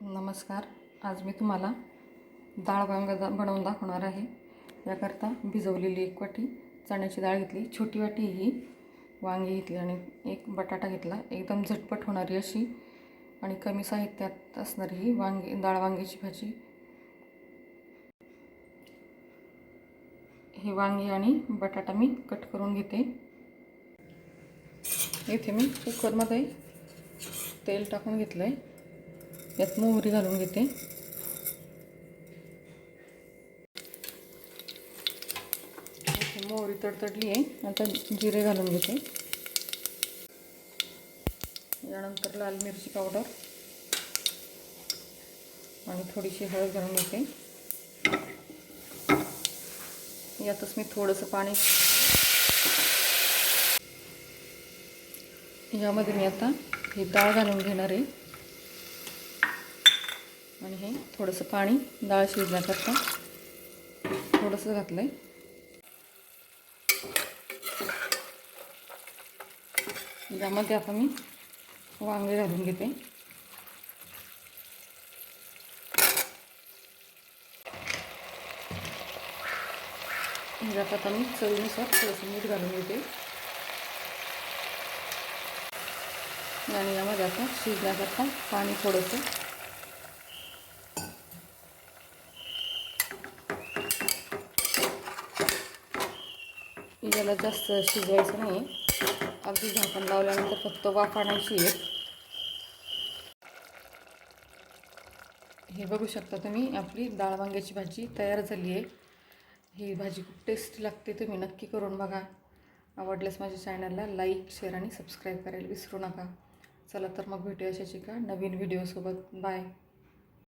नमस्कार. आज मी तुम्हाला डाळ वांग दा बनवून दाखवणार आहे. याकरता भिजवलेली एक वाटी चण्याची डाळ घेतली. छोटी वाटी ही वांगी घेतली आणि एक बटाटा घेतला. एकदम झटपट होणारी अशी आणि कमी साहित्यात असणारी ही वांगी डाळ वांग्याची भाजी. ही वांगी आणि बटाटा मी कट करून घेते. इथे मी कुकरमध्ये तेल टाकून घेतलं आहे यात मोहरी घालून घेते. मोहरी तडतडली आहे. आता जिरे घालून घेते. यानंतर लाल मिरची पावडर आणि थोडीशी हळद घालून घेते. यातच मी थोडंसं पाणी यामध्ये मी आता ही डाळ घालून घेणार आहे. आणि हे थोडंसं पाणी डाळ शिजण्याकरता थोडंसं घातलं आहे यामध्ये आता मी वांगे घालून घेते. यात आता मी चवीनुसार थोडंसं मीठ घालून घेते. आणि यामध्ये आता शिजण्याकरता पाणी थोडंसं याला जास्त शिजवायचं नाही. अगदी झाकण लावल्यानंतर फक्त वाफ आणायची आहे. हे बघू शकता तुम्ही आपली डाळ वांग्याची भाजी तयार झाली आहे. ही भाजी खूप टेस्टी लागते तुम्ही नक्की करून बघा. आवडल्यास माझ्या चॅनलला लाईक शेअर आणि सबस्क्राईब करायला विसरू नका. चला तर मग भेटूया अशाची का नवीन व्हिडिओसोबत बाय